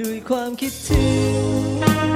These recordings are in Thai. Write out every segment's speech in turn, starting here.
ด้วยความคิดถึง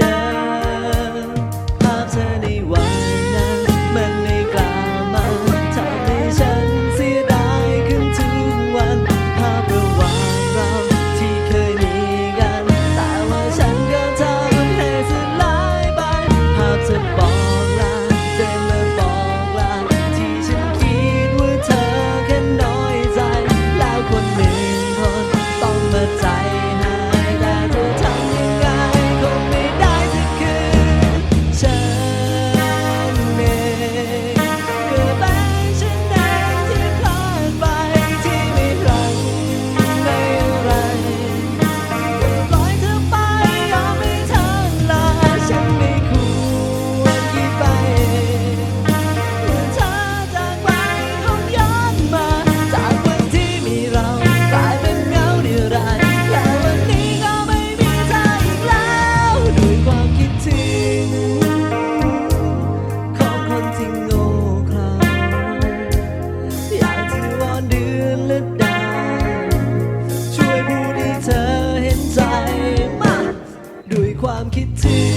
get to